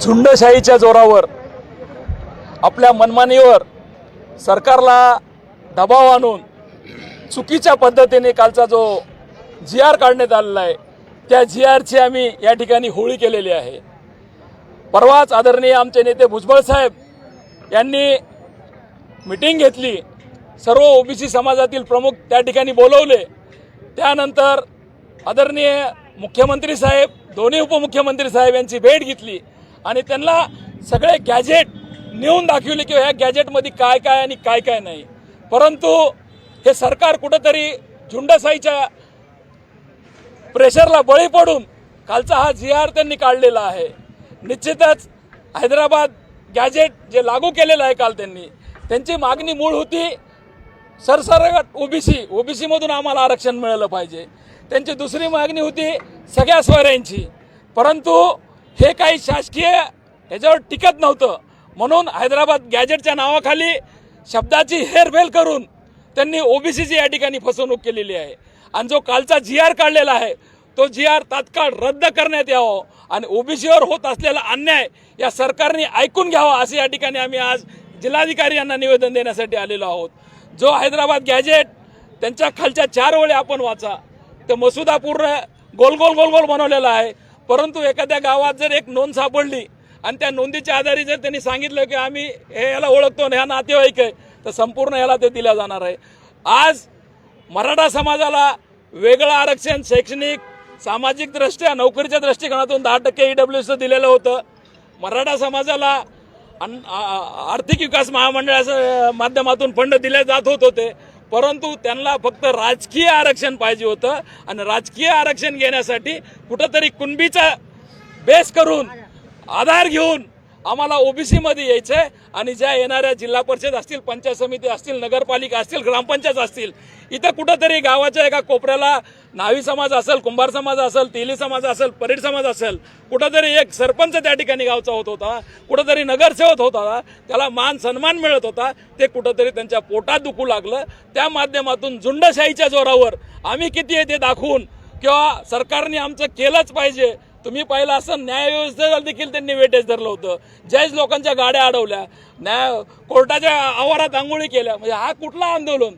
झुंडशाहीच्या जोरावर आपल्या मनमानीवर सरकारला दबाव आणून चुकीच्या पद्धतीने कालचा जो जी आर काढण्यात आलेला आहे त्या जी आरची आम्ही या ठिकाणी होळी केलेली आहे. परवाच आदरणीय आमचे नेते भुजबळ साहेब यांनी मिटिंग घेतली सर्व ओबीसी समाजातील प्रमुख त्या ठिकाणी बोलवले. त्यानंतर आदरणीय मुख्यमंत्री साहेब दोन्ही उपमुख्यमंत्री साहेब यांची भेट घेतली. आणि त्यांना सगळे गॅजेट नेऊन दाखवले की ह्या गॅजेटमध्ये काय काय आणि काय काय नाही. परंतु हे सरकार कुठंतरी झुंडसाईच्या प्रेशरला बळी पडून कालचा हा जी आर त्यांनी काढलेला आहे. निश्चितच हैदराबाद गॅजेट जे लागू केलेलं आहे काल त्यांनी त्यांची मागणी मूळ होती सरसरगट ओबीसी ओबीसीमधून आम्हाला आरक्षण मिळालं पाहिजे. त्यांची दुसरी मागणी होती सगळ्या स्वाऱ्यांची परंतु हे काही शासकीय ह्याच्यावर टिकत नव्हतं. म्हणून हैदराबाद गॅजेटच्या नावाखाली शब्दाची हेरफेर करून त्यांनी ओबीसीची या ठिकाणी फसवणूक केलेली आहे. आणि जो कालचा जी आर काढलेला आहे तो जी आर तात्काळ रद्द करण्यात यावं आणि ओबीसीवर होत असलेला अन्याय या सरकारने ऐकून घ्यावा असे या ठिकाणी आम्ही आज जिल्हाधिकारी यांना निवेदन देण्यासाठी आलेलो आहोत. जो हैदराबाद गॅजेट त्यांच्या खालच्या चार वेळी आपण वाचा. तर मसुदा पूर्ण गोल गोल गोल गोल बनवलेला आहे. परंतु एखाद्या गावात जर एक नोंद सापडली आणि त्या नोंदीच्या आधारे जर त्यांनी सांगितलं की आम्ही हे याला ओळखतो आणि ह्या नातेवाईक आहे तर संपूर्ण याला ते दिल्या जाणार आहे. आज मराठा समाजाला वेगळं आरक्षण शैक्षणिक सामाजिक दृष्ट्या नोकरीच्या दृष्टिकोनातून दहा टक्के ई ईडब्ल्यूचं दिलेलं होतं. मराठा समाजाला अन- आर्थिक विकास महामंडळाच्या माध्यमातून फंड दिले जात होत होते. परंतु त्यांना फक्त राजकीय आरक्षण पाहिजे होतं आणि राजकीय आरक्षण घेण्यासाठी कुठंतरी कुणबीचा बेस करून आधार घेऊन आम्हाला ओबीसीमध्ये यायचं आहे आणि ज्या येणाऱ्या जिल्हा परिषद असतील पंचायत समिती असतील नगरपालिका असतील ग्रामपंचायत असतील इथं कुठंतरी गावाच्या एका कोपऱ्याला न्हावी समाज असेल कुंभार समाज असेल तेली समाज असेल परेड समाज असेल कुठंतरी एक सरपंच त्या ठिकाणी गावचा होत होता कुठंतरी नगरसेवक होता त्याला मान सन्मान मिळत होता ते कुठंतरी त्यांच्या पोटात दुखू लागलं. त्या माध्यमातून झुंडशाहीच्या जोरावर आम्ही किती आहे ते दाखवून किंवा सरकारने आमचं केलंच पाहिजे तुम्ही पाहिलं असं न्यायव्यवस्थेला देखील त्यांनी वेटेज धरलं होतं. जज लोकांच्या गाड्या अडवल्या न्याय कोर्टाच्या आवारात आंघोळी केल्या म्हणजे हा कुठला आंदोलन?